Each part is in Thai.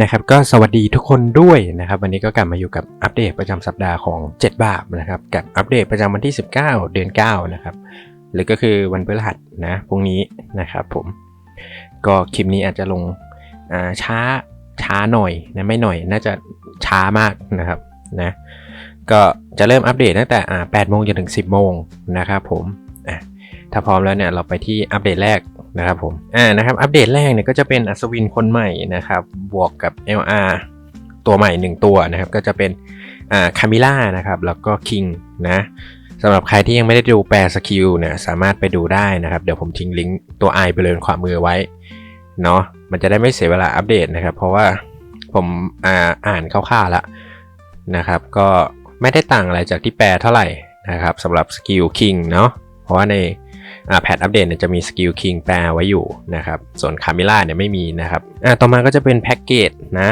นะครับก็สวัสดีทุกคนด้วยนะครับวันนี้ก็กลับมาอยู่กับอัปเดตประจำสัปดาห์ของ 7 บาปนะครับกับอัปเดตประจำวันที่ 19 เดือน 9 นะครับหรือก็คือวันพฤหัสนะพรุ่งนี้นะครับผมก็คลิปนี้อาจจะลงช้าช้าหน่อยนะไม่หน่อยน่าจะช้ามากนะครับนะก็จะเริ่มอัปเดตตั้งแต่8โมงจนถึง 10 โมงนะครับผมถ้าพร้อมแล้วเนี่ยเราไปที่อัปเดตแรก นะครับผมอ่านะครับอัปเดตแรกเนี่ยก็จะเป็นอัศวินคนใหม่นะครับ บวกกับ LR ตัวใหม่ 1 ตัวนะครับ ก็จะเป็นอ่าคามิล่านะครับ แล้วก็คิงนะสำหรับใครที่ยังไม่ได้ดูแปลสกิลเนี่ยสามารถไปดูได้นะครับ เดี๋ยวผมทิ้งลิงก์ตัวไอไปเลยขวามือไว้เนาะมันจะได้ไม่เสียเวลาอัปเดตนะครับ เพราะว่าผมอ่าอ่านคร่าวๆแล้วนะครับ ก็ไม่ได้ต่างอะไรจากที่แปลเท่าไหร่นะครับสำหรับสกิลคิงเนาะเพราะว่าใน แพทอัปเดตเนี่ยจะมีสกิลคิงแปลไว้อยู่นะครับส่วนคามิล่าเนี่ยไม่มีนะครับอ่าต่อมาก็จะเป็นแพ็กเกจนะ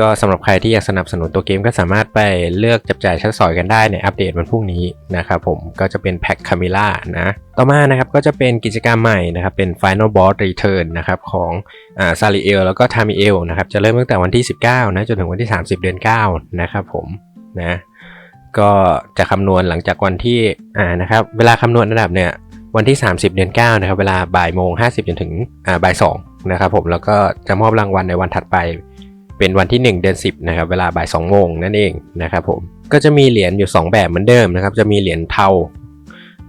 ก็สำหรับใครที่อยากสนับสนุนตัวเกมก็สามารถไปเลือกจับจ่ายใช้สอยกันได้ในอัปเดตวันพรุ่งนี้นะครับผมก็จะเป็นแพ็กคามิล่านะต่อมานะครับก็จะเป็นกิจกรรมใหม่นะครับเป็น Final Boss Return นะครับของอ่าซาริเอลแล้วก็ทามิเอลนะครับจะเริ่มตั้งแต่วันที่ 19นะจนถึงวันที่ 30 เดือน 9 นะครับผมนะก็จะคำนวณหลังจากวันที่อ่านะครับเวลาคำนวณระดับเนี่ย วันที่ 30 เดือน9นะครับเวลาบ่ายโมง50จนถึงอ่าบ่าย2นะครับผมแล้วก็จะมอบรางวัลในวันถัดไป เป็นวันที่ 1 เดือน 10นะครับเวลาบ่าย2โมงนั่นเองนะครับผมก็จะมีเหรียญอยู่ 2 แบบเหมือนเดิมนะครับจะมีเหรียญเทา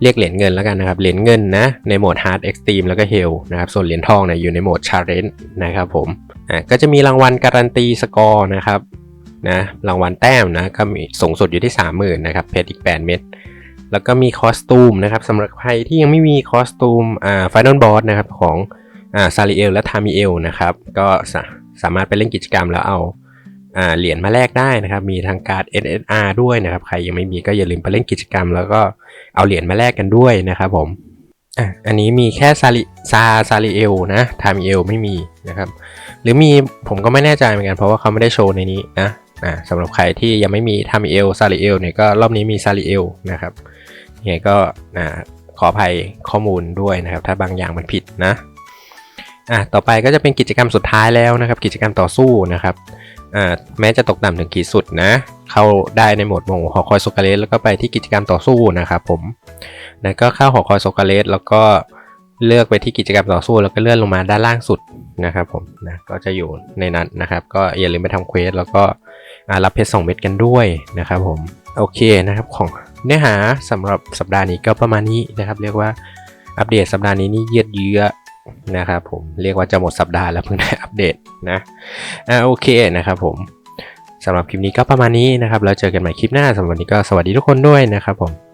เรียกเหรียญเงินแล้วกันนะครับเหรียญเงินนะในโหมด Hard Extreme แล้วก็ Hell นะครับส่วนเหรียญทองเนี่ยอยู่ในโหมด Challenge นะครับผมอ่าก็จะมีรางวัลการันตีสกอร์นะครับนะรางวัลแต้มนะก็มีสูงสุดอยู่ที่ 30,000นะครับเพชรอีก 8 เม็ด แล้วก็มีคอสตูมนะครับสำหรับใครที่ยังไม่มีคอสตูมอ่า Final Boss นะครับของอ่าซาริเอลและทามิเอลนะครับก็สาสามารถไปเล่นกิจกรรมแล้วเอาอ่าเหรียญมาแลกได้นะครับ มีทางการ์ด NSR ด้วยนะครับ ใครยังไม่มีก็อย่าลืมไปเล่นกิจกรรม แล้วก็เอาเหรียญมาแลกกันด้วยนะครับผมอะอันนี้มีแค่ซาริซาซาริเอลนะทามิเอลไม่มีนะครับ หรือมีผมก็ไม่แน่ใจเหมือนกันเพราะว่าเขาไม่ได้โชว์ในนี้นะอ่าสำหรับใครที่ยังไม่มีทามิเอลซาริเอลเนี่ยก็รอบนี้มีซาริเอลนะครับ ยังไงก็อ่าขออภัยข้อมูลด้วยนะครับ ถ้าบางอย่างมันผิดนะอะต่อไปก็จะเป็นกิจกรรมสุดท้ายแล้วนะครับ กิจกรรมต่อสู้นะครับอ่าแม้จะตกต่ำถึงขีดสุดนะ เข้าได้ในโหมดวงหอคอยโซกาเลสแล้วก็ไปที่กิจกรรมต่อสู้นะครับผมแล้วก็เข้าหอคอยโซกาเลสแล้วก็เลือกไปที่กิจกรรมต่อสู้แล้วก็เลื่อนลงมาด้านล่างสุดนะครับผมนะก็จะอยู่ในนั้นนะครับ ก็อย่าลืมไปทำเควสแล้วก็รับเพชรสองเม็ดกันด้วยนะครับผมโอเคนะครับของ เนื้อหาสำหรับสัปดาห์นี้ก็ประมาณนี้นะครับ เรียกว่าอัปเดตสัปดาห์นี้นี่ยืดเยื้อนะครับผมเรียกว่าจะหมดสัปดาห์แล้วเพิ่งได้อัปเดตนะอ่าโอเคนะครับผมสำหรับคลิปนี้ก็ประมาณนี้นะครับแล้วเจอกันใหม่คลิปหน้าสำหรับวันนี้ก็สวัสดีทุกคนด้วยนะครับผม